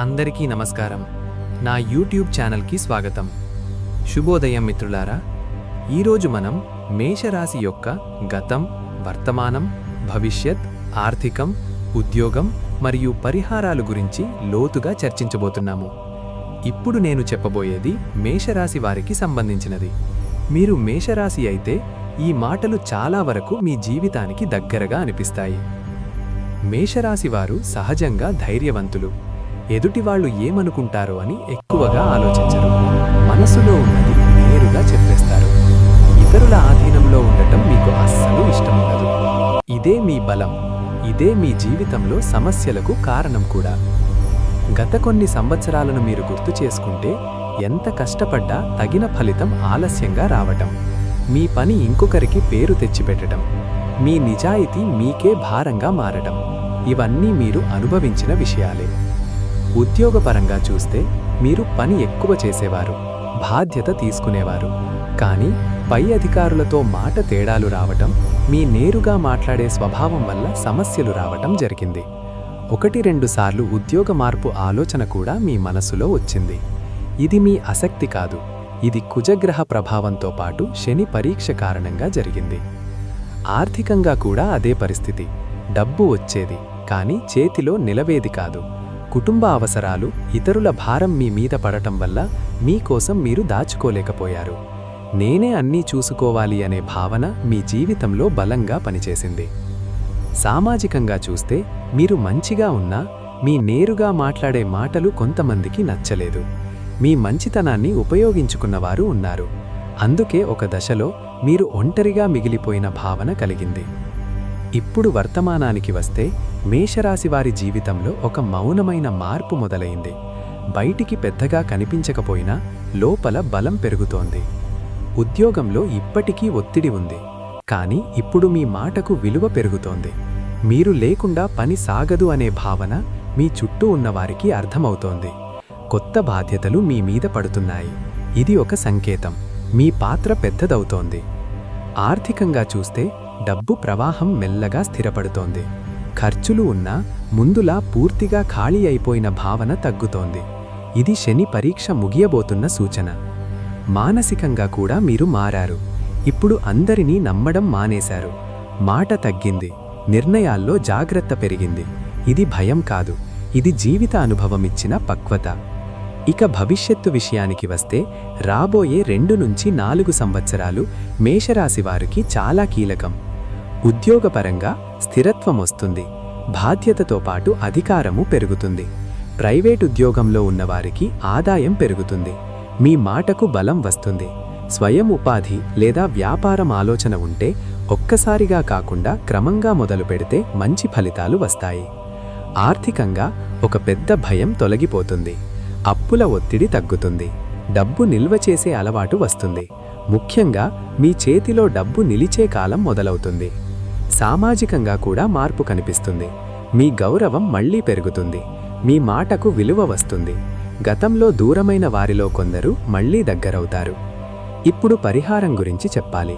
అందరికీ నమస్కారం. నా యూట్యూబ్ ఛానల్కి స్వాగతం. శుభోదయం మిత్రులారా ఈరోజు మనం మేషరాశి యొక్క గతం వర్తమానం భవిష్యత్ ఆర్థికం ఉద్యోగం మరియు పరిహారాలు గురించి లోతుగా చర్చించబోతున్నాము. ఇప్పుడు నేను చెప్పబోయేది మేషరాశి వారికి సంబంధించినది. మీరు మేషరాశి అయితే ఈ మాటలు చాలా వరకు మీ జీవితానికి దగ్గరగా అనిపిస్తాయి. మేషరాశివారు సహజంగా ధైర్యవంతులు. ఎదుటివాళ్ళు ఏమనుకుంటారో అని ఎక్కువగా ఆలోచించరు. మనసులో ఉన్నది నేరుగా చెప్పేస్తారు. ఇతరుల ఆధీనంలో ఉండటం మీకు అస్సలు ఇష్టముండదు. ఇదే మీ బలం ఇదే మీ జీవితంలో సమస్యలకు కారణం కూడా. గత కొన్ని సంవత్సరాలను మీరు గుర్తు చేసుకుంటే ఎంత కష్టపడ్డా తగిన ఫలితం ఆలస్యంగా రావటం మీ పని ఇంకొకరికి పేరు తెచ్చిపెట్టడం మీ నిజాయితీ మీకే భారంగా మారడం ఇవన్నీ మీరు అనుభవించిన విషయాలే. ఉద్యోగపరంగా చూస్తే మీరు పని ఎక్కువ చేసేవారు బాధ్యత తీసుకునేవారు. కానీ పై అధికారులతో మాట తేడాలు రావటం మీ నేరుగా మాట్లాడే స్వభావం వల్ల సమస్యలు రావటం జరిగింది. ఒకటి రెండుసార్లు ఉద్యోగ మార్పు ఆలోచన కూడా మీ మనసులో వచ్చింది. ఇది మీ ఆసక్తి కాదు ఇది కుజగ్రహ ప్రభావంతో పాటు శని పరీక్ష కారణంగా జరిగింది. ఆర్థికంగా కూడా అదే పరిస్థితి డబ్బు వచ్చేది కానీ చేతిలో నిలవేది కాదు. కుటుంబ అవసరాలు ఇతరుల భారం మీ మీద పడటం వల్ల మీకోసం మీరు దాచుకోలేకపోయారు. నేనే అన్నీ చూసుకోవాలి అనే భావన మీ జీవితంలో బలంగా పనిచేసింది. సామాజికంగా చూస్తే మీరు మంచిగా ఉన్నా మీ నేరుగా మాట్లాడే మాటలు కొంతమందికి నచ్చలేదు. మీ మంచితనాన్ని ఉపయోగించుకున్నవారు ఉన్నారు. అందుకే ఒక దశలో మీరు ఒంటరిగా మిగిలిపోయిన భావన కలిగింది. ఇప్పుడు వర్తమానానికి వస్తే మేషరాశి వారి జీవితంలో ఒక మౌనమైన మార్పు మొదలైంది. బయటికి పెద్దగా కనిపించకపోయినా లోపల బలం పెరుగుతోంది. ఉద్యోగంలో ఇప్పటికీ ఒత్తిడి ఉంది. కానీ ఇప్పుడు మీ మాటకు విలువ పెరుగుతోంది. మీరు లేకుండా పని సాగదు అనే భావన మీ చుట్టూ ఉన్నవారికి అర్థమవుతోంది. కొత్త బాధ్యతలు మీ మీద పడుతున్నాయి. ఇది ఒక సంకేతం. మీ పాత్ర పెద్దదవుతోంది. ఆర్థికంగా చూస్తే డబ్బు ప్రవాహం మెల్లగా స్థిరపడుతోంది. ఖర్చులు ఉన్నా ముందులా పూర్తిగా ఖాళీ అయిపోయిన భావన తగ్గుతోంది. ఇది శని పరీక్ష ముగియబోతున్న సూచన. మానసికంగా కూడా మీరు మారారు. ఇప్పుడు అందరినీ నమ్మడం మానేశారు. మాట తగ్గింది. నిర్ణయాల్లో జాగ్రత్త పెరిగింది. ఇది భయం కాదు. ఇది జీవిత అనుభవమిచ్చిన పక్వత. ఇక భవిష్యత్తు విషయానికి వస్తే రాబోయే రెండు నుంచి నాలుగు సంవత్సరాలు మేషరాశివారికి చాలా కీలకం. ఉద్యోగపరంగా స్థిరత్వం వస్తుంది. బాధ్యతతో పాటు అధికారము పెరుగుతుంది. ప్రైవేట్ ఉద్యోగంలో ఉన్నవారికి ఆదాయం పెరుగుతుంది. మీ మాటకు బలం వస్తుంది. స్వయం ఉపాధి లేదా వ్యాపారం ఆలోచన ఉంటే ఒక్కసారిగా కాకుండా క్రమంగా మొదలు పెడితే మంచి ఫలితాలు వస్తాయి. ఆర్థికంగా ఒక పెద్ద భయం తొలగిపోతుంది. అప్పుల ఒత్తిడి తగ్గుతుంది. డబ్బు నిల్వ చేసే అలవాటు వస్తుంది. ముఖ్యంగా మీ చేతిలో డబ్బు నిలిచే కాలం మొదలవుతుంది. సామాజికంగా కూడా మార్పు కనిపిస్తుంది. మీ గౌరవం మళ్ళీ పెరుగుతుంది. మీ మాటకు విలువ వస్తుంది. గతంలో దూరమైన వారిలో కొందరు మళ్ళీ దగ్గరవుతారు. ఇప్పుడు పరిహారం గురించి చెప్పాలి.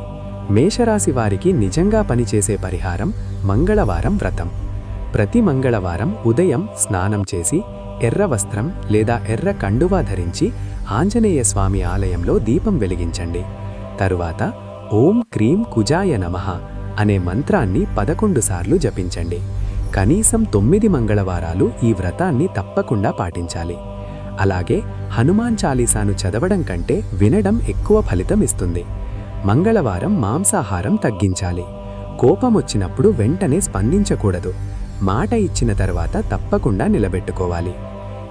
మేషరాశి వారికి నిజంగా పనిచేసే పరిహారం మంగళవారం వ్రతం. ప్రతి మంగళవారం ఉదయం స్నానం చేసి ఎర్ర వస్త్రం లేదా ఎర్ర కండువా ధరించి ఆంజనేయ స్వామి ఆలయంలో దీపం వెలిగించండి. తరువాత ఓం క్రీం కుజాయ నమః. అనే మంత్రాన్ని పదకొండు సార్లు జపించండి. కనీసం తొమ్మిది మంగళవారాలు ఈ వ్రతాన్ని తప్పకుండా పాటించాలి. అలాగే హనుమాన్ చాలీసాను చదవడం కంటే వినడం ఎక్కువ ఫలితం ఇస్తుంది. మంగళవారం మాంసాహారం తగ్గించాలి. కోపం వచ్చినప్పుడు వెంటనే స్పందించకూడదు. మాట ఇచ్చిన తర్వాత తప్పకుండా నిలబెట్టుకోవాలి.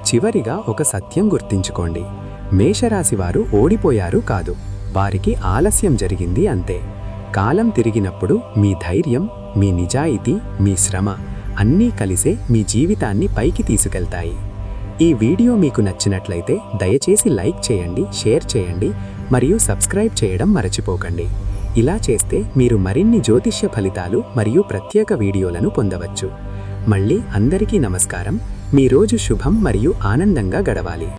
చివరిగా ఒక సత్యం గుర్తించుకోండి. మేషరాశివారు ఓడిపోయారు కాదు. వారికి ఆలస్యం జరిగింది అంతే. కాలం తిరిగినప్పుడు మీ ధైర్యం మీ నిజాయితీ మీ శ్రమ అన్నీ కలిసే మీ జీవితాన్ని పైకి తీసుకెళ్తాయి. ఈ వీడియో మీకు నచ్చినట్లయితే దయచేసి లైక్ చేయండి షేర్ చేయండి మరియు సబ్స్క్రైబ్ చేయడం మరచిపోకండి. ఇలా చేస్తే మీరు మరిన్ని జ్యోతిష్య ఫలితాలు మరియు ప్రత్యేక వీడియోలను పొందవచ్చు. మళ్ళీ అందరికీ నమస్కారం. మీ రోజు శుభం మరియు ఆనందంగా గడవాలి.